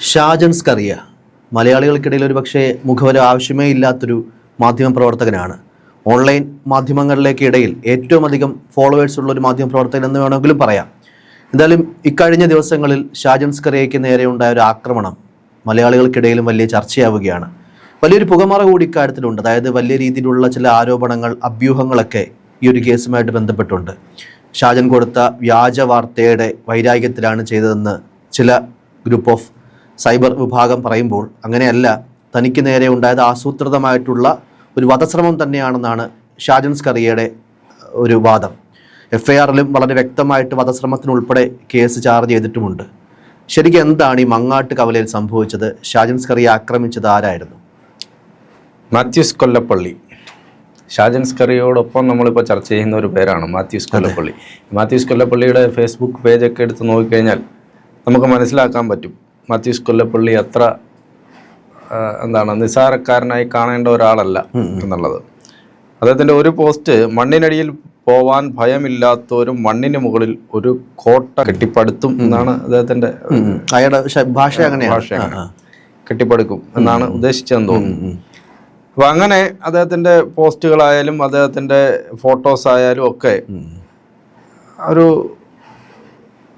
ഷാജൻ കറിയ. മലയാളികൾക്കിടയിൽ ഒരു പക്ഷേ മുഖവര ആവശ്യമേ ഇല്ലാത്തൊരു മാധ്യമ പ്രവർത്തകനാണ്. ഓൺലൈൻ മാധ്യമങ്ങളിലേക്ക് ഇടയിൽ ഏറ്റവും അധികം ഫോളോവേഴ്സ് ഉള്ള ഒരു മാധ്യമ പ്രവർത്തകൻ എന്ന് വേണമെങ്കിലും പറയാം. എന്തായാലും ഇക്കഴിഞ്ഞ ദിവസങ്ങളിൽ ഷാജൻസ് കറിയയ്ക്ക് നേരെ ഉണ്ടായ ഒരു ആക്രമണം മലയാളികൾക്കിടയിലും വലിയ ചർച്ചയാവുകയാണ്. വലിയൊരു പുകമറ കൂടി ഇക്കാര്യത്തിലുണ്ട്. അതായത് വലിയ രീതിയിലുള്ള ചില ആരോപണങ്ങൾ അഭ്യൂഹങ്ങളൊക്കെ ഈ ഒരു കേസുമായിട്ട് ബന്ധപ്പെട്ടുണ്ട്. ഷാജൻ കൊടുത്ത വ്യാജ വാർത്തയുടെ വൈരാഗ്യത്തിലാണ് ചെയ്തതെന്ന് ചില ഗ്രൂപ്പ് ഓഫ് സൈബർ വിഭാഗം പറയുമ്പോൾ അങ്ങനെയല്ല തനിക്ക് നേരെ ഉണ്ടായത് ആസൂത്രിതമായിട്ടുള്ള ഒരു വധശ്രമം തന്നെയാണെന്നാണ് ഷാജൻ സ്കറിയയുടെ ഒരു വാദം. എഫ് ഐ ആറിലും വളരെ വ്യക്തമായിട്ട് വധശ്രമത്തിനുൾപ്പെടെ കേസ് ചാർജ് ചെയ്തിട്ടുമുണ്ട്. ശരിക്കും എന്താണ് ഈ മങ്ങാട്ട് കവലയിൽ സംഭവിച്ചത്? ഷാജൻ സ്കറിയെ ആക്രമിച്ചത് ആരായിരുന്നു? മാത്യൂസ് കൊല്ലപ്പള്ളി. ഷാജൻ സ്കറിയോടൊപ്പം നമ്മളിപ്പോൾ ചർച്ച ചെയ്യുന്ന ഒരു പേരാണ് മാത്യൂസ് കൊല്ലപ്പള്ളി. മാത്യൂസ് കൊല്ലപ്പള്ളിയുടെ ഫേസ്ബുക്ക് പേജൊക്കെ എടുത്ത് നോക്കിക്കഴിഞ്ഞാൽ നമുക്ക് മനസ്സിലാക്കാൻ പറ്റും. മാത്യൂസ് കൊല്ലപ്പള്ളി അത്ര എന്താണ് നിസ്സാരക്കാരനായി കാണേണ്ട ഒരാളല്ല എന്നുള്ളത്. അദ്ദേഹത്തിന്റെ ഒരു പോസ്റ്റ് മണ്ണിനടിയിൽ പോവാൻ ഭയമില്ലാത്തവരും മണ്ണിന് മുകളിൽ ഒരു കോട്ട കെട്ടിപ്പടുത്തും എന്നാണ് അദ്ദേഹത്തിന്റെ അയാളുടെ ഭാഷ ഭാഷ കെട്ടിപ്പടുക്കും എന്നാണ് ഉദ്ദേശിച്ചതെന്ന് തോന്നുന്നു. അപ്പൊ അങ്ങനെ അദ്ദേഹത്തിന്റെ പോസ്റ്റുകളായാലും അദ്ദേഹത്തിന്റെ ഫോട്ടോസ് ആയാലും ഒക്കെ ഒരു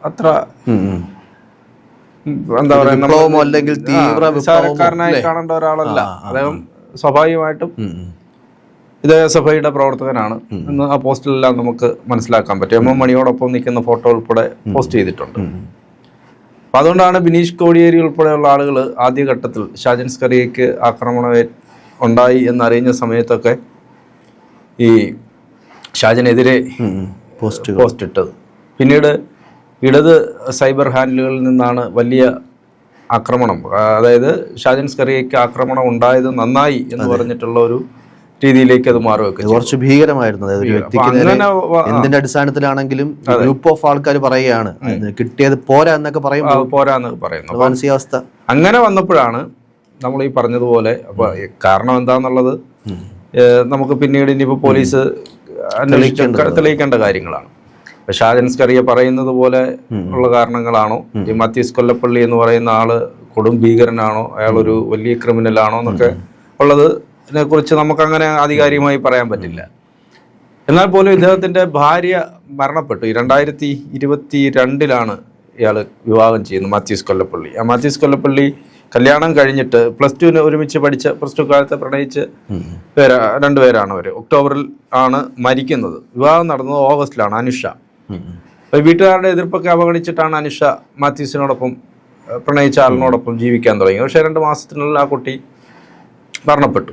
അത്ര എന്താ പറയാ അല്ലെങ്കിൽ തീവ്ര വിപ്ലവക്കാരനായി കാണേണ്ട ഒരാളല്ല. അദ്ദേഹം സ്വാഭാവികമായിട്ടും. ഇതേ സഭയുടെ പ്രവർത്തകനാണ്. എന്ന് ആ പോസ്റ്റിലെല്ലാം നമുക്ക് മനസ്സിലാക്കാൻ പറ്റും. എം എം മണിയോടൊപ്പം നിൽക്കുന്ന ഫോട്ടോ ഉൾപ്പെടെ പോസ്റ്റ് ചെയ്തിട്ടുണ്ട്. അപ്പൊ അതുകൊണ്ടാണ് ബിനീഷ് കോടിയേരി ഉൾപ്പെടെയുള്ള ആളുകൾ ആദ്യഘട്ടത്തിൽ ഷാജൻ സ്കറിയയ്ക്ക് ആക്രമണം ഉണ്ടായി എന്നറിഞ്ഞ സമയത്തൊക്കെ ഈ ഷാജനെതിരെ. പോസ്റ്റ് പോസ്റ്റ് ഇട്ടത് പിന്നീട് ഇടത് സൈബർ ഹാൻഡിലുകളിൽ നിന്നാണ് വലിയ ആക്രമണം. അതായത് ഷാജൻ സ്കറിയയ്ക്ക് ആക്രമണം ഉണ്ടായത് നന്നായി എന്ന് പറഞ്ഞിട്ടുള്ള ഒരു രീതിയിലേക്ക് അത് മാറുകയൊക്കെ കുറച്ച് ഭീകരമായിരുന്നു. എന്തിന്റെ അടിസ്ഥാനത്തിലാണെങ്കിലും ഗ്രൂപ്പ് ഓഫ് ആൾക്കാർ പറയുകയാണ്. കിട്ടിയത് പോരാ എന്നൊക്കെ പറയുമ്പോൾ പറയുമ്പോൾ എന്നൊക്കെ പറയുന്നു. മാനസികാവസ്ഥ. അങ്ങനെ വന്നപ്പോഴാണ് നമ്മൾ ഈ പറഞ്ഞതുപോലെ അപ്പൊ കാരണം എന്താന്നുള്ളത് നമുക്ക് പിന്നീട് ഇനിയിപ്പോ പോലീസ് അന്വേഷിക്കേണ്ട തെളിയിക്കേണ്ട കാര്യങ്ങളാണ്. ഇപ്പൊ ഷാജൻ സ്കറിയ പറയുന്നത് പോലെ ഉള്ള കാരണങ്ങളാണോ? ഈ മത്തീസ് കൊല്ലപ്പള്ളി എന്ന് പറയുന്ന ആൾ കൊടും ഭീകരനാണോ? അയാൾ ഒരു വലിയ ക്രിമിനൽ ആണോ എന്നൊക്കെ ഉള്ളത് ഇതിനെ കുറിച്ച് നമുക്ക് അങ്ങനെ ആധികാരികമായി പറയാൻ പറ്റില്ല. എന്നാൽ പോലും ഇദ്ദേഹത്തിന്റെ ഭാര്യ മരണപ്പെട്ടു. രണ്ടായിരത്തി ഇരുപത്തി രണ്ടിലാണ് ഇയാൾ വിവാഹം ചെയ്യുന്നത് മാത്യൂസ് കൊല്ലപ്പള്ളി. ആ മാത്യൂസ് കൊല്ലപ്പള്ളി കല്യാണം കഴിഞ്ഞിട്ട് പ്ലസ് ടുവിന് ഒരുമിച്ച് പഠിച്ച പ്ലസ് ടു കാലത്തെ പ്രണയിച്ച് പേരാ രണ്ടുപേരാണ് അവർ ഒക്ടോബറിൽ ആണ് മരിക്കുന്നത്. വിവാഹം നടന്നത് ഓഗസ്റ്റിലാണ് അനുഷ. വീട്ടുകാരുടെ എതിർപ്പൊക്കെ അവഗണിച്ചിട്ടാണ് അനുഷ മാത്യൂസിനോടൊപ്പം ഏഹ്, പ്രണയിച്ച ആളിനോടൊപ്പം ജീവിക്കാൻ തുടങ്ങി പക്ഷേ രണ്ട് മാസത്തിനുള്ളിൽ ആ കുട്ടി മരണപ്പെട്ടു.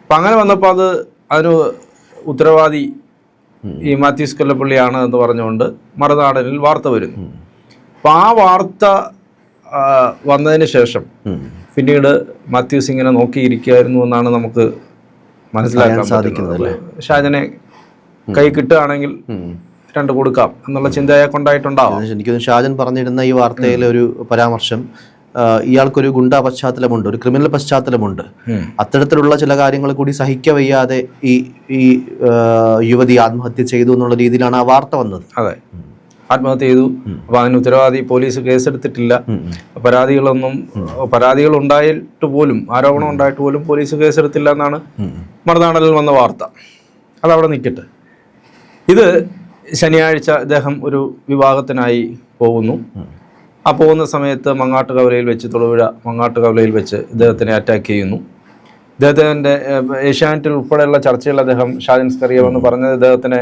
അപ്പം അങ്ങനെ വന്നപ്പോൾ അത് അതിന് ഉത്തരവാദി ഈ മാത്യൂസ് കൊല്ലപ്പള്ളിയാണ് എന്ന് പറഞ്ഞുകൊണ്ട് മറുനാടനിൽ വാർത്ത വരുന്നു. അപ്പം ആ വാർത്ത വന്നതിന് ശേഷം പിന്നീട് മാത്യൂസ് ഇങ്ങനെ നോക്കിയിരിക്കുകയായിരുന്നു എന്നാണ് നമുക്ക് മനസ്സിലാക്കാൻ സാധിക്കുന്നത് ഷാജനെ കൈ കിട്ടുകയാണെങ്കിൽ രണ്ട് കൊടുക്കാം എന്നുള്ള ചിന്ത അയാൾക്കുണ്ടായിട്ടുണ്ടാവാം. എനിക്കൊന്ന് ഷാജൻ പറഞ്ഞിരുന്ന ഈ വാർത്തയിലെ ഒരു പരാമർശം ഇയാൾക്കൊരു ഗുണ്ടാ പശ്ചാത്തലമുണ്ട് ഒരു ക്രിമിനൽ പശ്ചാത്തലമുണ്ട്. അത്തരത്തിലുള്ള ചില കാര്യങ്ങൾ കൂടി സഹിക്കവയ്യാതെ ഈ ഈ യുവതി ആത്മഹത്യ ചെയ്തു എന്നുള്ള രീതിയിലാണ് ആ വാർത്ത വന്നത്. അതെ. ആത്മഹത്യ ചെയ്തു. അപ്പൊ അതിന് ഉത്തരവാദി പോലീസ് കേസെടുത്തിട്ടില്ല. പരാതികളൊന്നും പരാതികൾ ഉണ്ടായിട്ട് പോലും ആരോപണം ഉണ്ടായിട്ട് പോലും പോലീസ് കേസെടുത്തില്ല എന്നാണ് മറുനാടനിൽ വന്ന വാർത്ത. അതവിടെ നിൽക്കട്ടെ. ഇത് ശനിയാഴ്ച അദ്ദേഹം ഒരു വിവാഹത്തിനായി പോകുന്നു. ആ പോകുന്ന സമയത്ത് മങ്ങാട്ട് കവലയിൽ വെച്ച് തൊടുപുഴ മങ്ങാട്ട് കവലയിൽ വെച്ച് ഇദ്ദേഹത്തിനെ അറ്റാക്ക് ചെയ്യുന്നു. ഇദ്ദേഹത്തിന്റെ ഏഷ്യാനെറ്റിൽ ഉൾപ്പെടെയുള്ള ചർച്ചയിൽ അദ്ദേഹം ഷാജിൻ സ്കറിയ എന്ന് പറഞ്ഞത് ഇദ്ദേഹത്തിനെ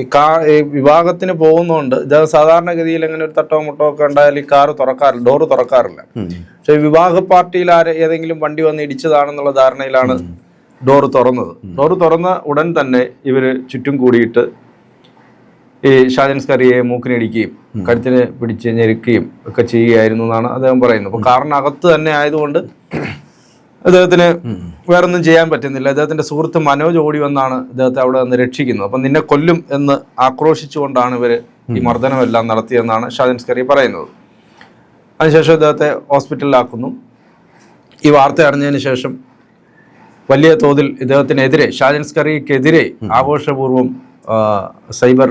ഈ കാ ഈ വിവാഹത്തിന് പോകുന്നതുകൊണ്ട് ഇദ്ദേഹം സാധാരണഗതിയിൽ എങ്ങനെ ഒരു തട്ടോ മുട്ടോ ഒക്കെ ഉണ്ടായാൽ ഈ കാറ് തുറക്കാറില്ല ഡോറ് തുറക്കാറില്ല. പക്ഷെ ഈ വിവാഹ പാർട്ടിയിൽ ആരെ ഏതെങ്കിലും വണ്ടി വന്ന് ഇടിച്ചതാണെന്നുള്ള ധാരണയിലാണ് ഡോറ് തുറന്നത്. ഡോറ് തുറന്ന ഉടൻ തന്നെ ഇവർ ചുറ്റും കൂടിയിട്ട് ഈ ഷാജൻ സ്കറിയെ മൂക്കിനടിക്കുകയും കഴുത്തിന് പിടിച്ച് ഞെരുക്കുകയും ഒക്കെ ചെയ്യുകയായിരുന്നു എന്നാണ് അദ്ദേഹം പറയുന്നത്. അപ്പോൾ കാറിനകത്ത് തന്നെ ആയതുകൊണ്ട് അദ്ദേഹത്തിന് വേറൊന്നും ചെയ്യാൻ പറ്റുന്നില്ല. അദ്ദേഹത്തിന്റെ സുഹൃത്ത് മനോജ് ഓടി വന്നാണ് അദ്ദേഹത്തെ അവിടെ നിന്ന് രക്ഷിക്കുന്നത്. അപ്പം നിന്നെ കൊല്ലും എന്ന് ആക്രോശിച്ചുകൊണ്ടാണ് ഇവർ ഈ മർദ്ദനമെല്ലാം നടത്തിയെന്നാണ് ഷാജൻ സ്കറി പറയുന്നത്. അതിനുശേഷം ഇദ്ദേഹത്തെ ഹോസ്പിറ്റലിലാക്കുന്നു. ഈ വാർത്ത അറിഞ്ഞതിന് ശേഷം വലിയ തോതിൽ ഇദ്ദേഹത്തിനെതിരെ ഷാജൻ സ്കറിക്കെതിരെ ആഘോഷപൂർവം സൈബർ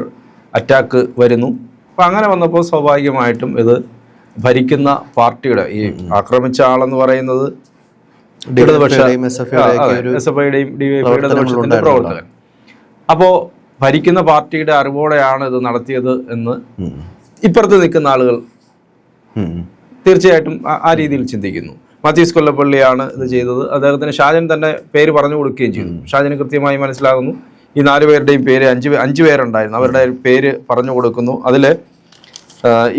അറ്റാക്ക് വരുന്നു. അപ്പം അങ്ങനെ വന്നപ്പോൾ സ്വാഭാവികമായിട്ടും ഇത് ഭരിക്കുന്ന പാർട്ടിയുടെ ഈ ആക്രമിച്ച ആളെന്ന് പറയുന്നത് ഇടതുപക്ഷ എസ് എഫ് ഐയുടെയും ഡി ഒരു പിയുടെ ഇടതുപക്ഷത്തിന്റെ പ്രവർത്തകൻ. അപ്പോ ഭരിക്കുന്ന പാർട്ടിയുടെ അറിവോടെയാണ് ഇത് നടത്തിയത് എന്ന് ഇപ്പുറത്ത് നിൽക്കുന്ന ആളുകൾ തീർച്ചയായിട്ടും ആ- ആ രീതിയിൽ ചിന്തിക്കുന്നു. മാത്യൂസ് കൊല്ലപ്പള്ളിയാണ് ഇത് ചെയ്തത്. അദ്ദേഹത്തിന് ഷാജൻ തന്നെ പേര് പറഞ്ഞു കൊടുക്കുകയും ചെയ്തു. ഷാജന് കൃത്യമായി മനസ്സിലാകുന്നു. ഈ നാല് പേരുടെയും പേര് അഞ്ച് അഞ്ചു പേരുണ്ടായിരുന്നു. അവരുടെ പേര് പറഞ്ഞു കൊടുക്കുന്നു. അതിൽ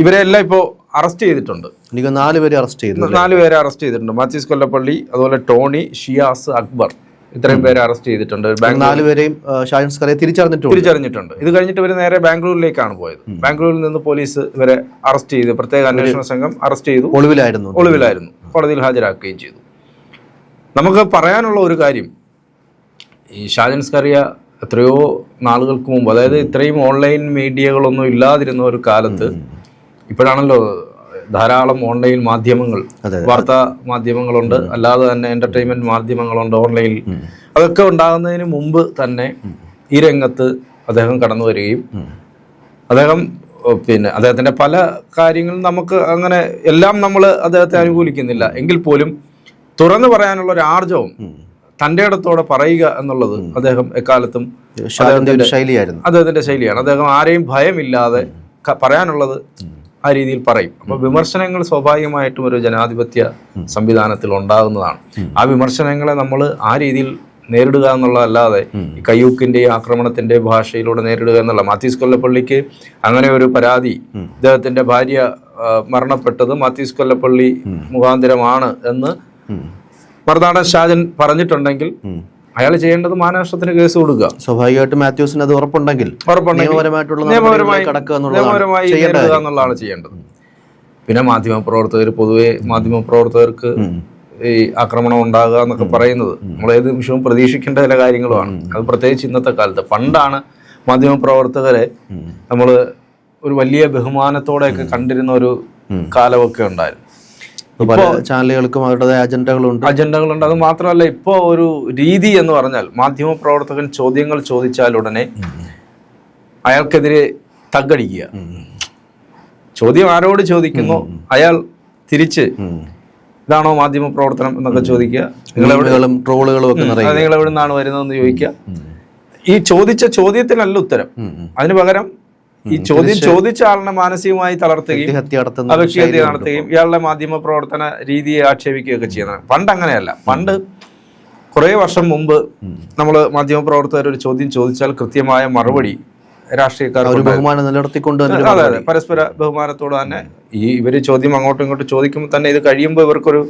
ഇവരെ എല്ലാം ഇപ്പോൾ അറസ്റ്റ് ചെയ്തിട്ടുണ്ട്. എനിക്ക് നാല് പേര് അറസ്റ്റ് ചെയ്തു നാല് പേരെ അറസ്റ്റ് ചെയ്തിട്ടുണ്ട്. മാത്യൂസ് കൊല്ലപ്പള്ളി അതുപോലെ ടോണി ഷിയാസ് അക്ബർ ഇത്രയും പേരെ അറസ്റ്റ് ചെയ്തിട്ടുണ്ട്. നാല് പേരെയും ഷാജൻ സ്കറിയെ തിരിച്ചറിഞ്ഞിട്ടുണ്ട്. തിരിച്ചറിഞ്ഞിട്ടുണ്ട്. ഇത് കഴിഞ്ഞിട്ട് ഇവർ നേരെ ബാംഗ്ലൂരിലേക്കാണ് പോയത്. ബാംഗ്ലൂരിൽ നിന്ന് പോലീസ് ഇവരെ അറസ്റ്റ് ചെയ്ത്. പ്രത്യേക അന്വേഷണ സംഘം അറസ്റ്റ് ചെയ്തു. ഒളിവിലായിരുന്നു. ഒളിവിലായിരുന്നു. കോടതിയിൽ ഹാജരാക്കുകയും ചെയ്തു. നമുക്ക് പറയാനുള്ള ഒരു കാര്യം ഈ ഷാജൻ സ്കറിയ എത്രയോ നാളുകൾക്ക് മുമ്പ് അതായത് ഇത്രയും ഓൺലൈൻ മീഡിയകളൊന്നും ഇല്ലാതിരുന്ന ഒരു കാലത്ത് ഇപ്പോഴാണല്ലോ ധാരാളം ഓൺലൈൻ മാധ്യമങ്ങൾ. വാർത്താ മാധ്യമങ്ങളുണ്ട് അല്ലാതെ തന്നെ എന്റർടൈൻമെന്റ് മാധ്യമങ്ങളുണ്ട് ഓൺലൈനിൽ. അതൊക്കെ ഉണ്ടാകുന്നതിന് മുമ്പ് തന്നെ ഈ രംഗത്ത് അദ്ദേഹം കടന്നു വരികയും അദ്ദേഹം പിന്നെ അദ്ദേഹത്തിന്റെ പല കാര്യങ്ങളും നമുക്ക് അങ്ങനെ എല്ലാം നമ്മൾ അദ്ദേഹത്തെ അനുകൂലിക്കുന്നില്ല. എങ്കിൽ പോലും തുറന്നു പറയാനുള്ള ഒരു ആർജവും തന്റെ ഇടത്തോടെ പറയുക എന്നുള്ളത് അദ്ദേഹം എക്കാലത്തും ശൈലിയായിരുന്നു. അദ്ദേഹത്തിന്റെ ശൈലിയാണ്. അദ്ദേഹം ആരെയും ഭയമില്ലാതെ പറയാനുള്ളത് ആ രീതിയിൽ പറയും. അപ്പൊ വിമർശനങ്ങൾ സ്വാഭാവികമായിട്ടും ഒരു ജനാധിപത്യ സംവിധാനത്തിൽ ഉണ്ടാകുന്നതാണ്. ആ വിമർശനങ്ങളെ നമ്മൾ ആ രീതിയിൽ നേരിടുക എന്നുള്ളതല്ലാതെ ഈ കയ്യൂക്കിന്റെ ആക്രമണത്തിന്റെ ഭാഷയിലൂടെ നേരിടുക എന്നുള്ള മാത്യൂസ് കൊല്ലപ്പള്ളിക്ക് അങ്ങനെ ഒരു പരാതി അദ്ദേഹത്തിന്റെ ഭാര്യ മരണപ്പെട്ടത് മാത്യൂസ് കൊല്ലപ്പള്ളി മുഖാന്തരമാണ് എന്ന് മറുനാടൻ ഷാജൻ പറഞ്ഞിട്ടുണ്ടെങ്കിൽ അയാൾ ചെയ്യേണ്ടത് മാനനഷ്ടത്തിന് കേസ് കൊടുക്കുക. സ്വാഭാവികമായിട്ടും മാത്യൂസിന് അത് ഉറപ്പുണ്ടെങ്കിൽ നിയമപരമായി നടപടികളിലേക്ക് എന്നുള്ളതാണ് ചെയ്യേണ്ടത്. പിന്നെ മാധ്യമ പ്രവർത്തകർ പൊതുവെ മാധ്യമ പ്രവർത്തകർക്ക് ഈ ആക്രമണം ഉണ്ടാകുക എന്നൊക്കെ പറയുന്നത് നമ്മൾ ഏത് നിമിഷവും പ്രതീക്ഷിക്കേണ്ട ചില കാര്യങ്ങളുമാണ്. അത് പ്രത്യേകിച്ച് ഇന്നത്തെ കാലത്ത്. പണ്ടാണ് മാധ്യമ പ്രവർത്തകരെ നമ്മൾ ഒരു വലിയ ബഹുമാനത്തോടെയൊക്കെ കണ്ടിരുന്ന ഒരു കാലമൊക്കെ ഉണ്ടായിരുന്നു. പല ചാനലുകൾക്കും അവരുടേതായ അജണ്ടകളുണ്ട്. അജണ്ടകളുണ്ട്. അത് മാത്രമല്ല ഇപ്പോൾ ഒരു രീതി എന്ന് പറഞ്ഞാൽ മാധ്യമ പ്രവർത്തകൻ ചോദ്യങ്ങൾ ചോദിച്ചാൽ ഉടനെ അയാൾക്കെതിരെ തగ్గടിക്കുക ചോദ്യം ആരോട് ചോദിക്കുന്നു? അയാൾ തിരിച്ച് ഇതാണോ മാധ്യമ പ്രവർത്തനം എന്നൊക്കെ ചോദിക്കുക. നിങ്ങൾ എവിടെകളും മീമുകളും ട്രോളുകളും ഒക്കെ നിങ്ങൾ എവിടെ നിന്നാണ് വരുന്നതെന്ന് ചോദിക്കുക. ഈ ചോദിച്ച ചോദ്യത്തിനല്ല ഉത്തരം. അതിന് പകരം ഈ ചോദ്യം ചോദിച്ച ആളിനെ മാനസികമായി തളർത്തുകയും വ്യക്തിഹത്യ നടത്തുകയും ഇയാളുടെ മാധ്യമ പ്രവർത്തന രീതിയെ ആക്ഷേപിക്കുകയൊക്കെ ചെയ്യുന്നത് പണ്ട് അങ്ങനെയല്ല. പണ്ട് കുറേ വർഷം മുമ്പ് നമ്മൾ മാധ്യമ പ്രവർത്തകർ ഒരു ചോദ്യം ചോദിച്ചാൽ കൃത്യമായ മറുപടി രാഷ്ട്രീയക്കാർ ബഹുമാനം നിലനിർത്തിക്കൊണ്ട് തന്നെ അതെ അതെ പരസ്പര ബഹുമാനത്തോട് തന്നെ ഈ ഇവർ ചോദ്യം അങ്ങോട്ടും ഇങ്ങോട്ടും ചോദിക്കുമ്പോൾ തന്നെ ഇത് കഴിയുമ്പോൾ ഇവർക്കൊരു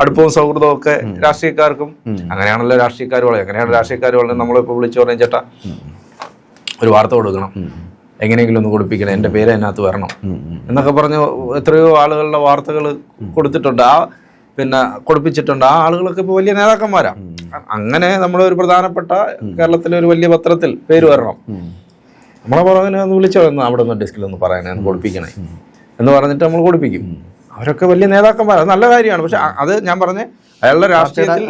അടുപ്പവും സൗഹൃദവും ഒക്കെ രാഷ്ട്രീയക്കാർക്കും അങ്ങനെയാണല്ലോ രാഷ്ട്രീയക്കാർ വളരെ അങ്ങനെയാണ് രാഷ്ട്രീയക്കാർ വളരെ നമ്മളിപ്പോൾ വിളിച്ചു പറഞ്ഞ ചേട്ടാ ഒരു വാർത്ത കൊടുക്കണം. എങ്ങനെയെങ്കിലും ഒന്ന് കൊടുപ്പിക്കണം. എന്റെ പേര് അതിനകത്ത് വരണം. എന്നൊക്കെ പറഞ്ഞ് എത്രയോ ആളുകളുടെ വാർത്തകൾ കൊടുത്തിട്ടുണ്ട്. ആ പിന്നെ കൊടുപ്പിച്ചിട്ടുണ്ട്. ആ ആളുകളൊക്കെ ഇപ്പോൾ വലിയ നേതാക്കന്മാരാ. അങ്ങനെ നമ്മുടെ ഒരു പ്രധാനപ്പെട്ട കേരളത്തിലെ ഒരു വലിയ പത്രത്തിൽ പേര് വരണം. നമ്മളെ പറഞ്ഞ ഒന്ന് വിളിച്ചോ എന്ന് അവിടെ നിന്ന് ഡെസ്കിൽ ഒന്ന് പറയണേ ഒന്ന് കൊടുപ്പിക്കണേ. എന്ന് പറഞ്ഞിട്ട് നമ്മൾ കൊടുപ്പിക്കും. അവരൊക്കെ വലിയ നേതാക്കന്മാരാണ് നല്ല കാര്യമാണ്. പക്ഷെ അത് ഞാൻ പറഞ്ഞ അയാളുടെ രാഷ്ട്രീയത്തിൽ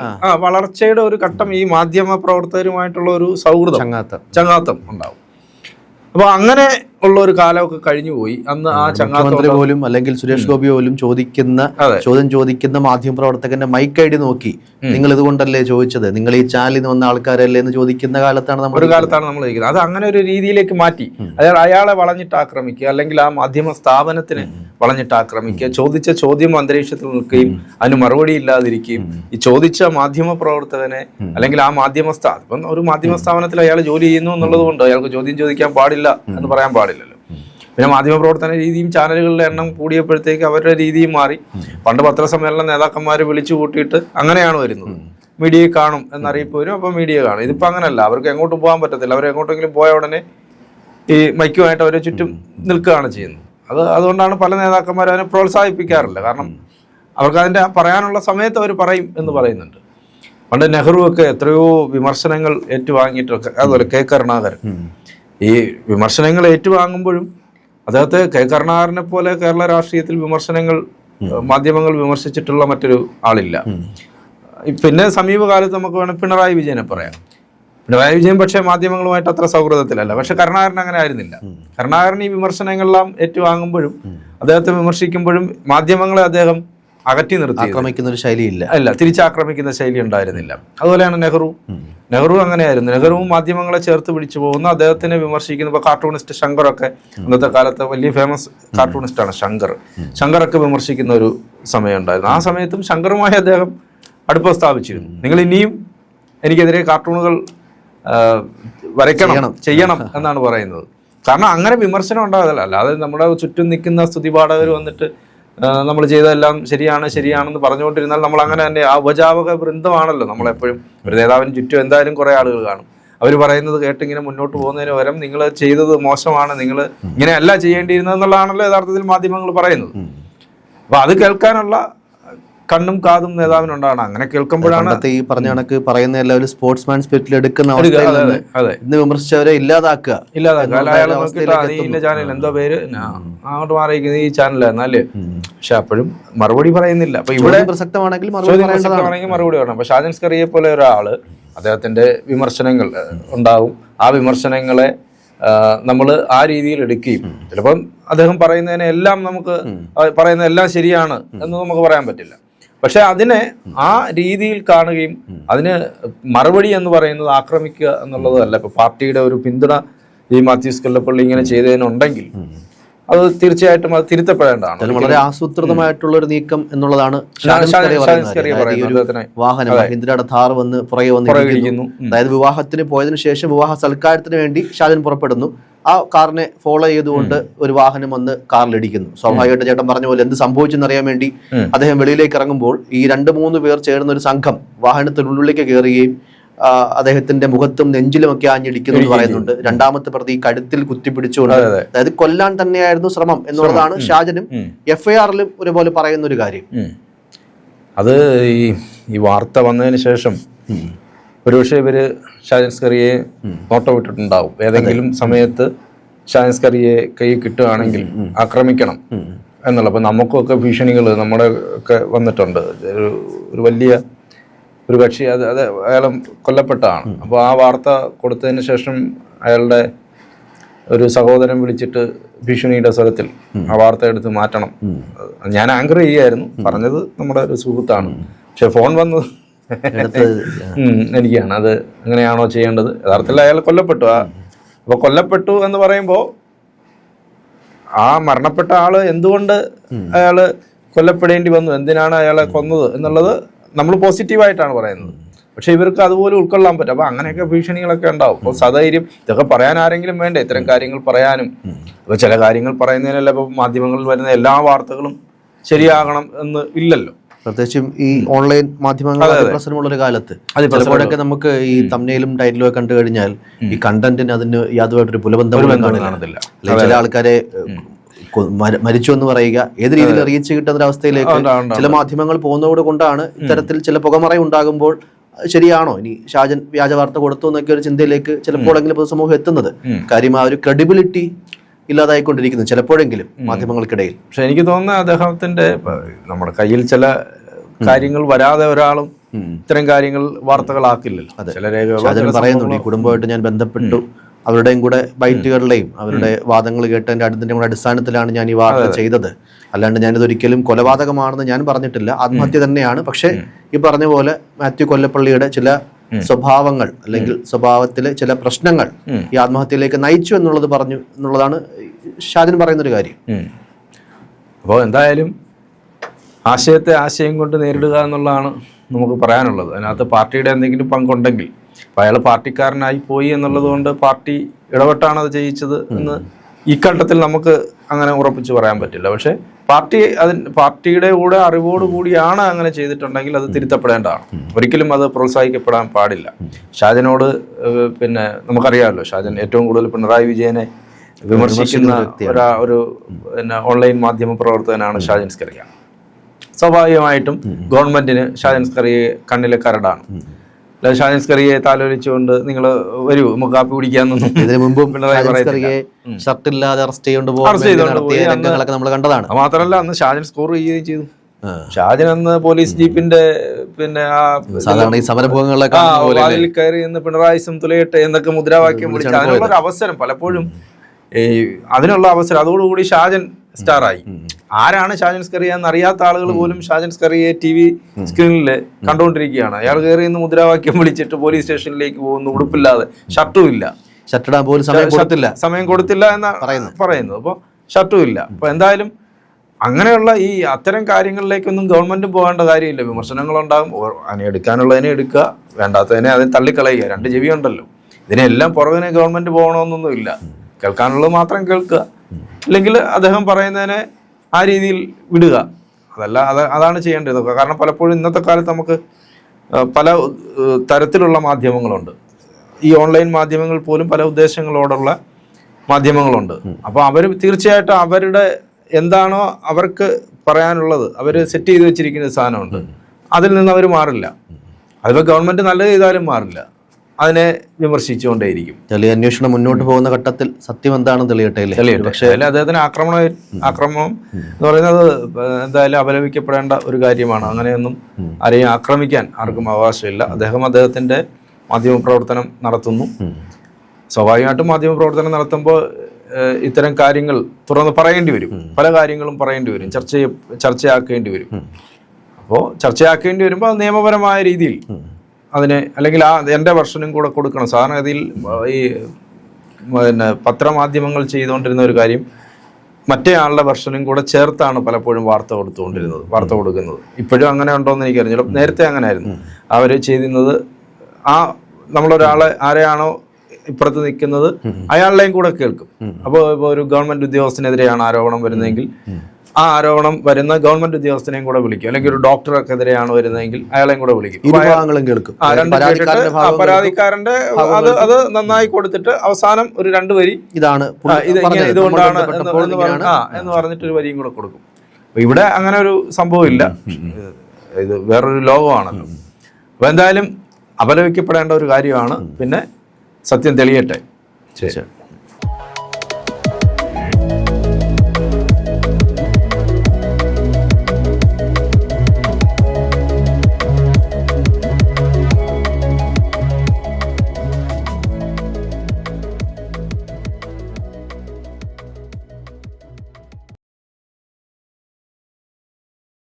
വളർച്ചയുടെ ഒരു ഘട്ടം ഈ മാധ്യമ പ്രവർത്തകരുമായിട്ടുള്ള ഒരു സൗഹൃദം ചങ്ങാത്തം. ചങ്ങാത്തം ഉണ്ടാവും. അപ്പൊ അങ്ങനെ ഉള്ള ഒരു കാലമൊക്കെ കഴിഞ്ഞു പോയി. അന്ന് ആ മുഖ്യമന്ത്രി പോലും അല്ലെങ്കിൽ സുരേഷ് ഗോപി പോലും ചോദിക്കുന്ന ചോദ്യം ചോദിക്കുന്ന മാധ്യമ പ്രവർത്തകന്റെ മൈക്ക് ഐ ഡി നോക്കി നിങ്ങൾ ഇതുകൊണ്ടല്ലേ ചോദിച്ചത്? നിങ്ങൾ ഈ ചാനലിൽ നിന്ന് വന്ന ആൾക്കാരല്ലേ എന്ന് ചോദിക്കുന്ന കാലത്താണ് നമ്മൾ ഒരു കാലത്താണ് നമ്മൾ ചോദിക്കുന്നത് അത് അങ്ങനെ ഒരു രീതിയിലേക്ക് മാറ്റി. അതായത് അയാളെ വളഞ്ഞിട്ട് ആക്രമിക്കുക അല്ലെങ്കിൽ ആ മാധ്യമ സ്ഥാപനത്തിന് വളഞ്ഞിട്ട് ആക്രമിക്കുക ചോദിച്ച ചോദ്യം അന്തരീക്ഷത്തിൽ നിൽക്കുകയും അതിന് മറുപടി ഇല്ലാതിരിക്കുകയും ഈ ചോദിച്ച മാധ്യമ പ്രവർത്തകനെ അല്ലെങ്കിൽ ആ മാധ്യമ സ്ഥാപനം ഇപ്പം ഒരു മാധ്യമ സ്ഥാപനത്തിൽ അയാൾ ജോലി ചെയ്യുന്നു എന്നുള്ളത് കൊണ്ട് അയാൾക്ക് ചോദ്യം ചോദിക്കാൻ പാടില്ല എന്ന് പറയാൻ പാടില്ലല്ലോ. പിന്നെ മാധ്യമ പ്രവർത്തന രീതിയും ചാനലുകളുടെ എണ്ണം കൂടിയപ്പോഴത്തേക്ക് അവരുടെ രീതിയും മാറി. പണ്ട് പത്രസമ്മേളന നേതാക്കന്മാർ വിളിച്ചു കൂട്ടിയിട്ട് അങ്ങനെയാണ് വരുന്നത്. മീഡിയയെ കാണും എന്നറിയിപ്പ് വരും അപ്പോൾ മീഡിയ കാണും. ഇതിപ്പോൾ അങ്ങനല്ല. അവർക്ക് എങ്ങോട്ടും പോകാൻ പറ്റത്തില്ല. അവർ എങ്ങോട്ടെങ്കിലും പോയ ഉടനെ ഈ മൈക്കുമായിട്ട് അവരെ ചുറ്റും നിൽക്കുകയാണ് ചെയ്യുന്നത്. അത് അതുകൊണ്ടാണ് പല നേതാക്കന്മാരും അതിനെ പ്രോത്സാഹിപ്പിക്കാറില്ല. കാരണം അവർക്ക് അതിന്റെ പറയാനുള്ള സമയത്ത് അവർ പറയും എന്ന് പറയുന്നുണ്ട്. പണ്ട് നെഹ്റു ഒക്കെ എത്രയോ വിമർശനങ്ങൾ ഏറ്റുവാങ്ങിയിട്ടൊക്കെ അതുപോലെ കെ കരുണാകരൻ. ഈ വിമർശനങ്ങൾ ഏറ്റുവാങ്ങുമ്പോഴും അദ്ദേഹത്തെ കെ കരുണാകരനെ പോലെ കേരള രാഷ്ട്രീയത്തിൽ വിമർശനങ്ങൾ മാധ്യമങ്ങൾ വിമർശിച്ചിട്ടുള്ള മറ്റൊരു ആളില്ല. പിന്നെ സമീപകാലത്ത് നമുക്ക് വേണം പിണറായി വിജയനെ പറയാം. പിണറായി വിജയൻ പക്ഷേ മാധ്യമങ്ങളുമായിട്ട് അത്ര സൗഹൃദത്തിലല്ല. പക്ഷെ കരുണാകരൻ അങ്ങനെ ആയിരുന്നില്ല. കരുണാകരൻ ഈ വിമർശനങ്ങളെല്ലാം ഏറ്റുവാങ്ങുമ്പോഴും അദ്ദേഹത്തെ വിമർശിക്കുമ്പോഴും മാധ്യമങ്ങളെ അദ്ദേഹം അകറ്റി നിർത്തി ആക്രമിക്കുന്ന ഒരു ശൈലിയില്ല. അല്ല തിരിച്ചാക്രമിക്കുന്ന ശൈലി ഉണ്ടായിരുന്നില്ല. അതുപോലെയാണ് നെഹ്റു. നെഹ്റു അങ്ങനെയായിരുന്നു. നെഹ്റുവും മാധ്യമങ്ങളെ ചേർത്ത് പിടിച്ചു പോകുന്നു അദ്ദേഹത്തിനെ വിമർശിക്കുന്ന ഇപ്പൊ കാർട്ടൂണിസ്റ്റ് ശങ്കറൊക്കെ അന്നത്തെ കാലത്ത് വലിയ ഫേമസ് കാർട്ടൂണിസ്റ്റ് ആണ് ശങ്കർ. ശങ്കറൊക്കെ വിമർശിക്കുന്ന ഒരു സമയം ഉണ്ടായിരുന്നു ആ സമയത്തും ശങ്കറുമായി അദ്ദേഹം അടുപ്പം സ്ഥാപിച്ചിരുന്നു. നിങ്ങൾ ഇനിയും എനിക്കെതിരെ കാർട്ടൂണുകൾ വരയ്ക്കണം ചെയ്യണം. എന്നാണ് പറയുന്നത്. കാരണം അങ്ങനെ വിമർശനം ഉണ്ടാകില്ല അല്ലാതെ നമ്മുടെ ചുറ്റും നിൽക്കുന്ന സ്തുതിപാഠകർ വന്നിട്ട് നമ്മൾ ചെയ്തതെല്ലാം ശരിയാണ് ശരിയാണെന്ന് പറഞ്ഞുകൊണ്ടിരുന്നാൽ നമ്മൾ അങ്ങനെ തന്നെ ആ ഉപജാപക വൃന്ദമാണല്ലോ നമ്മളെപ്പോഴും. ഒരു നേതാവിന് ചുറ്റും എന്തായാലും കുറേ ആളുകൾ കാണും. അവർ പറയുന്നത് കേട്ടിങ്ങനെ മുന്നോട്ട് പോകുന്നതിന് പകരം നിങ്ങൾ ചെയ്തത് മോശമാണ് നിങ്ങൾ ഇങ്ങനെയല്ല ചെയ്യേണ്ടിയിരുന്നതെന്നുള്ളതാണല്ലോ യഥാർത്ഥത്തിൽ മാധ്യമങ്ങൾ പറയുന്നത്. അപ്പൊ അത് കേൾക്കാനുള്ള കണ്ണും കാതും നേതാവിനുണ്ടാകണം അങ്ങനെ കേൾക്കുമ്പോഴാണ് ഈ പറഞ്ഞ കണക്ക് പറയുന്ന എല്ലാവരും സ്പോർട്സ്മാൻ സ്പിരിറ്റിൽ എടുക്കുന്ന ഇന്ന് വിമർശിച്ചവരെ ഇല്ലാതാക്കുക ഇല്ലാതാക്കുക. ചാനൽ എന്തോ പേര് അങ്ങോട്ട് മാറിയിരിക്കുന്നത് ഈ ചാനലായിരുന്നല്ലേ പക്ഷെ അപ്പോഴും മറുപടി പറയുന്നില്ല. അപ്പൊ ഇവിടെ പ്രസക്തമാണെങ്കിൽ മറുപടി വേണം പക്ഷെ ഷാജൻ സ്കറിയെ പോലെ ഒരാൾ അദ്ദേഹത്തിന്റെ വിമർശനങ്ങൾ ഉണ്ടാവും. ആ വിമർശനങ്ങളെ നമ്മൾ ആ രീതിയിൽ എടുക്കുകയും. ചിലപ്പം അദ്ദേഹം പറയുന്നതിനെ എല്ലാം നമുക്ക് പറയുന്ന എല്ലാം ശരിയാണ് എന്ന് നമുക്ക് പറയാൻ പറ്റില്ല. പക്ഷെ അതിനെ ആ രീതിയിൽ കാണുകയും അതിന് മറുപടി എന്ന് പറയുന്നത് ആക്രമിക്കുക എന്നുള്ളതല്ല. ഇപ്പൊ പാർട്ടിയുടെ ഒരു പിന്തുണ ഈ മാത്യൂസ് കൊല്ലപ്പള്ളി ഇങ്ങനെ ചെയ്തതിനുണ്ടെങ്കിൽ അത് തീർച്ചയായിട്ടും അത് തിരുത്തപ്പെടേണ്ടതാണ്. വളരെ ആസൂത്രിതമായിട്ടുള്ള ഒരു നീക്കം എന്നുള്ളതാണ് വാഹനം മഹീന്ദ്രയുടെ ഥാർ വന്ന് പുറകെ വന്ന്. അതായത് വിവാഹത്തിന് പോയതിനു ശേഷം വിവാഹ സൽക്കാരത്തിന് വേണ്ടി ഷാജൻ പുറപ്പെടുന്നു. ആ കാറിനെ ഫോളോ ചെയ്തുകൊണ്ട് ഒരു വാഹനം വന്ന് കാറിലിടിക്കുന്നു. സ്വാഭാവികമായിട്ട് ചേട്ടൻ പറഞ്ഞ പോലെ എന്ത് സംഭവിച്ചെന്നറിയാൻ വേണ്ടി അദ്ദേഹം വെളിയിലേക്ക് ഇറങ്ങുമ്പോൾ ഈ രണ്ട് മൂന്ന് പേർ ചേർന്ന ഒരു സംഘം വാഹനത്തിനുള്ളിലേക്ക് കയറുകയും അദ്ദേഹത്തിന്റെ മുഖത്തും നെഞ്ചിലും ഒക്കെ ആഞ്ഞിടിക്കുന്നു എന്ന് പറയുന്നുണ്ട്. രണ്ടാമത്തെ പ്രതി കഴുത്തിൽ കുത്തിപ്പിടിച്ചുകൊണ്ട് അതെ, അതെ. അതായത് കൊല്ലാൻ തന്നെയായിരുന്നു ശ്രമം എന്നുള്ളതാണ് ഷാജനും. എഫ്ഐആറിലും ഒരുപോലെ പറയുന്ന ഒരു കാര്യം. അത് ഈ വാർത്ത വന്നതിന് ശേഷം ഒരുപക്ഷെ ഇവർ ഷാജൻസ്കറിയെ ഫോട്ടോ നോട്ടം വിട്ടിട്ടുണ്ടാവും ഏതെങ്കിലും സമയത്ത് ഷാജൻസ്കറിയെ കൈ കിട്ടുകയാണെങ്കിൽ ആക്രമിക്കണം എന്നുള്ള അപ്പൊ നമുക്കൊക്കെ ഭീഷണികൾ നമ്മുടെ ഒക്കെ വന്നിട്ടുണ്ട്. ഒരു ഒരു വലിയ ഒരു കക്ഷി അത് അത് അയാൾ കൊല്ലപ്പെട്ടതാണ്. അപ്പോൾ ആ വാർത്ത കൊടുത്തതിന് ശേഷം അയാളുടെ ഒരു സഹോദരൻ വിളിച്ചിട്ട് ഭീഷണിയുടെ സ്വരത്തിൽ ആ വാർത്ത എടുത്ത് മാറ്റണം. ഞാൻ ആങ്കർ ചെയ്യായിരുന്നു. പറഞ്ഞത് നമ്മുടെ ഒരു സുഹൃത്താണ്. പക്ഷെ ഫോൺ വന്നത് എനിക്കാണ്. അത് അങ്ങനെയാണോ ചെയ്യേണ്ടത്. യഥാർത്ഥത്തിൽ അയാൾ കൊല്ലപ്പെട്ടു. ആ അപ്പൊ കൊല്ലപ്പെട്ടു എന്ന് പറയുമ്പോൾ ആ മരണപ്പെട്ട ആൾ എന്തുകൊണ്ട് അയാൾ കൊല്ലപ്പെടേണ്ടി വന്നു? എന്തിനാണ് അയാളെ കൊന്നത് എന്നുള്ളത് നമ്മൾ പോസിറ്റീവായിട്ടാണ് പറയുന്നത്. പക്ഷെ ഇവർക്ക് അതുപോലെ ഉൾക്കൊള്ളാൻ പറ്റും. അപ്പൊ അങ്ങനെയൊക്കെ ഭീഷണികളൊക്കെ ഉണ്ടാവും. അപ്പോൾ സധൈര്യം ഇതൊക്കെ പറയാൻ ആരെങ്കിലും വേണ്ടേ? ഇത്തരം കാര്യങ്ങൾ പറയാനും. അപ്പൊ ചില കാര്യങ്ങൾ പറയുന്നതിനല്ല ഇപ്പൊ മാധ്യമങ്ങളിൽ വരുന്ന എല്ലാ വാർത്തകളും ശരിയാകണം എന്ന് ഇല്ലല്ലോ. പ്രത്യേകിച്ചും ഈ ഓൺലൈൻ മാധ്യമങ്ങൾ പ്രശ്നമുള്ള ഒരു കാലത്ത്. ചിലപ്പോഴൊക്കെ നമുക്ക് ഈ തമ്നയിലും ടൈറ്റിലും ഒക്കെ കണ്ടു കഴിഞ്ഞാൽ ഈ കണ്ടന്റിന് അതിന് യാതൊരു പുലബന്ധം അല്ലെങ്കിൽ ചില ആൾക്കാരെ മരിച്ചു എന്ന് പറയുക ഏത് രീതിയിൽ റീച്ച് കിട്ടുന്ന ഒരു അവസ്ഥയിലേക്ക് ചില മാധ്യമങ്ങൾ പോകുന്നതോട് കൊണ്ടാണ് ഇത്തരത്തിൽ ചില പുകമറ ഉണ്ടാകുമ്പോൾ ശരിയാണോ? ഇനി ഷാജൻ വ്യാജ വാർത്ത കൊടുത്തു എന്നൊക്കെ ഒരു ചിന്തയിലേക്ക് ചിലപ്പോഴെങ്കിലും പൊതുസമൂഹം എത്തുന്നത്. കാര്യം ആ ഒരു ക്രെഡിബിലിറ്റി ഇല്ലാതായിക്കൊണ്ടിരിക്കുന്നു ചിലപ്പോഴെങ്കിലും മാധ്യമങ്ങൾക്കിടയിൽ. പക്ഷെ എനിക്ക് തോന്നുന്ന അദ്ദേഹത്തിന്റെ നമ്മുടെ കയ്യിൽ ചില കാര്യങ്ങൾ വരാതെ ഒരാളും ഇത്തരം കാര്യങ്ങൾ വാർത്തകളാക്കില്ലല്ലോ. അതെ. പറയുന്നുണ്ട് ഈ കുടുംബമായിട്ട് ഞാൻ ബന്ധപ്പെട്ടു. അവരുടെയും കൂടെ ബൈറ്റുകളുടെയും അവരുടെ വാദങ്ങൾ കേട്ടതിന്റെ അടുത്തിന്റെ കൂടെ അടിസ്ഥാനത്തിലാണ് ഞാൻ ഈ വാർത്ത ചെയ്തത്. അല്ലാണ്ട് ഞാനിത് ഒരിക്കലും കൊലപാതകമാണെന്ന് ഞാൻ പറഞ്ഞിട്ടില്ല. ആത്മഹത്യ തന്നെയാണ്. പക്ഷേ ഈ പറഞ്ഞ പോലെ മാത്യു കൊല്ലപ്പള്ളിയുടെ ചില സ്വഭാവങ്ങൾ അല്ലെങ്കിൽ സ്വഭാവത്തിലെ ചില പ്രശ്നങ്ങൾ ഈ ആത്മഹത്യയിലേക്ക് നയിച്ചു എന്നുള്ളത് പറഞ്ഞു എന്നുള്ളതാണ് ഷാദിൻ പറയുന്ന ഒരു കാര്യം അപ്പോൾ എന്തായാലും ആശയത്തെ ആശയം കൊണ്ട് നേരിടുക എന്നുള്ളതാണ് നമുക്ക് പറയാനുള്ളത്. അതിനകത്ത് പാർട്ടിയുടെ എന്തെങ്കിലും പങ്കുണ്ടെങ്കിൽ അപ്പോൾ അയാൾ പാർട്ടിക്കാരനായി പോയി എന്നുള്ളത് കൊണ്ട് പാർട്ടി ഇടപെട്ടാണ് അത് ചെയ്യിച്ചത് എന്ന് ഈ ഘട്ടത്തിൽ നമുക്ക് അങ്ങനെ ഉറപ്പിച്ച് പറയാൻ പറ്റില്ല. പക്ഷേ പാർട്ടി അതിന് പാർട്ടിയുടെ കൂടെ അറിവോട് കൂടിയാണ് അങ്ങനെ ചെയ്തിട്ടുണ്ടെങ്കിൽ അത് തിരുത്തപ്പെടേണ്ടതാണ്. ഒരിക്കലും അത് പ്രോത്സാഹിക്കപ്പെടാൻ പാടില്ല. ഷാജനോട് പിന്നെ നമുക്കറിയാമല്ലോ ഷാജൻ ഏറ്റവും കൂടുതൽ പിണറായി വിജയനെ വിമർശിക്കുന്ന ഒരാ ഒരു പിന്നെ ഓൺലൈൻ മാധ്യമ പ്രവർത്തകനാണ് ഷാജൻ സ്കറിയ. സ്വാഭാവികമായിട്ടും ഗവൺമെന്റിന് ഷാജൻ സ്കറിയെ കണ്ണിലെ കരടാണ്. അല്ല, ഷാജൻ സ്കറിയെ താലോലിച്ചുകൊണ്ട് നിങ്ങൾ വരൂ നമുക്ക് കാപ്പി കുടിക്കാന്നൊന്നും ഇതിനു മുമ്പും. ഷർട്ടില്ലാതെ അറസ്റ്റ് ചെയ്തുകൊണ്ട് രംഗങ്ങളൊക്കെ നമ്മൾ കണ്ടതാണ്. മാത്രമല്ല അന്ന് ഷാജൻ സ്കോർ ചെയ്യുകയും ചെയ്തു. ഷാജൻ അന്ന് പോലീസ് ജീപ്പിന്റെ പിന്നെ ആ സാധാരണ ഈ വാതിലിൽ കയറി പിണറായിസം തുലയട്ടെ എന്നൊക്കെ മുദ്രാവാക്യം വിളിച്ച് അതിനുള്ള ഒരു അവസരം പലപ്പോഴും ഈ അതിനുള്ള അവസരം അതോടുകൂടി ഷാജൻ സ്റ്റാർ ആയി. ആരാണ് ഷാജൻ സ്കറിയ എന്ന് അറിയാത്ത ആളുകൾ പോലും ഷാജൻ സ്കറിയെ ടി വി സ്ക്രീനിൽ കണ്ടുകൊണ്ടിരിക്കുകയാണ് അയാൾ കയറി ഇന്ന് മുദ്രാവാക്യം വിളിച്ചിട്ട് പോലീസ് സ്റ്റേഷനിലേക്ക് പോകുന്നു ഉടുപ്പില്ലാതെ. ഷർട്ടും ഇല്ല. ഷർട്ടിടാൻ പോലും സമയം കൊടുത്തില്ല. സമയം കൊടുത്തില്ല എന്നാണ് പറയുന്നത് അപ്പോൾ ഷർട്ടും ഇല്ല. അപ്പോൾ എന്തായാലും അങ്ങനെയുള്ള ഈ അത്തരം കാര്യങ്ങളിലേക്കൊന്നും ഗവൺമെന്റ് പോകേണ്ട കാര്യമില്ല. വിമർശനങ്ങളുണ്ടാകും. അതിനെ എടുക്കാനുള്ളതിനെ എടുക്കുക. വേണ്ടാത്തതിനെ അതിനെ തള്ളിക്കളയുക. രണ്ട് ജീവി ഉണ്ടല്ലോ. ഇതിനെല്ലാം പുറകിനെ ഗവൺമെന്റ് പോകണമെന്നൊന്നുമില്ല. കേൾക്കാനുള്ളത് മാത്രം കേൾക്കുക. അല്ലെങ്കിൽ അദ്ദേഹം പറയുന്നതിനെ ആ രീതിയിൽ വിടുക. അതല്ല അത് അതാണ് ചെയ്യേണ്ടത്. കാരണം പലപ്പോഴും ഇന്നത്തെ കാലത്ത് നമുക്ക് പല തരത്തിലുള്ള മാധ്യമങ്ങളുണ്ട്. ഈ ഓൺലൈൻ മാധ്യമങ്ങൾ പോലും പല ഉദ്ദേശങ്ങളോടുള്ള മാധ്യമങ്ങളുണ്ട്. അപ്പോൾ അവർ തീർച്ചയായിട്ടും അവരുടെ എന്താണോ അവർക്ക് പറയാനുള്ളത് അവർ സെറ്റ് ചെയ്ത് വെച്ചിരിക്കുന്ന സാധനമുണ്ട്. അതിൽ നിന്ന് അവർ മാറില്ല. അതിപ്പോൾ ഗവൺമെന്റ് നല്ലത് ചെയ്താലും മാറില്ല. അതിനെ വിമർശിച്ചുകൊണ്ടേയിരിക്കും. ചെളി അന്വേഷണം മുന്നോട്ട് പോകുന്ന ഘട്ടത്തിൽ സത്യം എന്താണെന്ന് തെളിയട്ടെ തെളിയട്ടെ. പക്ഷേ അദ്ദേഹത്തിന് ആക്രമണ ആക്രമണം എന്ന് പറയുന്നത് എന്തായാലും അപലപിക്കപ്പെടേണ്ട ഒരു കാര്യമാണ്. അങ്ങനെയൊന്നും ആരെയും ആക്രമിക്കാൻ ആർക്കും അവകാശമില്ല. അദ്ദേഹം അദ്ദേഹത്തിന്റെ മാധ്യമ പ്രവർത്തനം നടത്തുന്നു സ്വാഭാവികമായിട്ടും മാധ്യമ പ്രവർത്തനം നടത്തുമ്പോൾ ഇത്തരം കാര്യങ്ങൾ തുറന്ന് പറയേണ്ടി വരും. പല കാര്യങ്ങളും പറയേണ്ടി വരും. ചർച്ച ചർച്ചയാക്കേണ്ടി വരും. അപ്പോൾ ചർച്ചയാക്കേണ്ടി വരുമ്പോൾ അത് നിയമപരമായ രീതിയിൽ അതിനെ അല്ലെങ്കിൽ ആ എന്റെ വെർഷനും കൂടെ കൊടുക്കണം. സാധാരണഗതിയിൽ ഈ പിന്നെ പത്രമാധ്യമങ്ങൾ ചെയ്തുകൊണ്ടിരുന്ന ഒരു കാര്യം മറ്റേ ആളുടെ വെർഷനും കൂടെ ചേർത്താണ് പലപ്പോഴും വാർത്ത കൊടുത്തുകൊണ്ടിരുന്നത് വാർത്ത കൊടുക്കുന്നത്. ഇപ്പോഴും അങ്ങനെ ഉണ്ടോ എന്ന് എനിക്കറിഞ്ഞില്ല നേരത്തെ അങ്ങനെ ആയിരുന്നു അവർ ചെയ്തിരുന്നത് ആ നമ്മളൊരാളെ ആരെയാണോ ഇപ്പുറത്ത് നിൽക്കുന്നത് അയാളുടെയും കൂടെ കേൾക്കും. അപ്പോൾ ഇപ്പോൾ ഒരു ഗവൺമെന്റ് ഉദ്യോഗസ്ഥനെതിരെയാണ് ആരോപണം വരുന്നതെങ്കിൽ ആ ആരോപണം വരുന്ന ഗവൺമെന്റ് ഉദ്യോഗസ്ഥനെയും കൂടെ വിളിക്കും. അല്ലെങ്കിൽ ഒരു ഡോക്ടർക്കെതിരെയാണ് വരുന്നതെങ്കിൽ അയാളെയും കൂടെ വിളിക്കും. കേൾക്കും. പരാതിക്കാരന്റെ അത് അത് നന്നായി കൊടുത്തിട്ട് അവസാനം ഒരു രണ്ടു വരി. ഇതാണ് ഇത് ഇതുകൊണ്ടാണ് എന്ന് പറഞ്ഞിട്ട് ഒരു വരിയും കൂടെ കൊടുക്കും. ഇവിടെ അങ്ങനെ ഒരു സംഭവം ഇല്ല. ഇത് വേറൊരു ലോകമാണല്ലോ അപ്പൊ എന്തായാലും അപലപിക്കപ്പെടേണ്ട ഒരു കാര്യമാണ്. പിന്നെ സത്യം തെളിയട്ടെ. ശരി.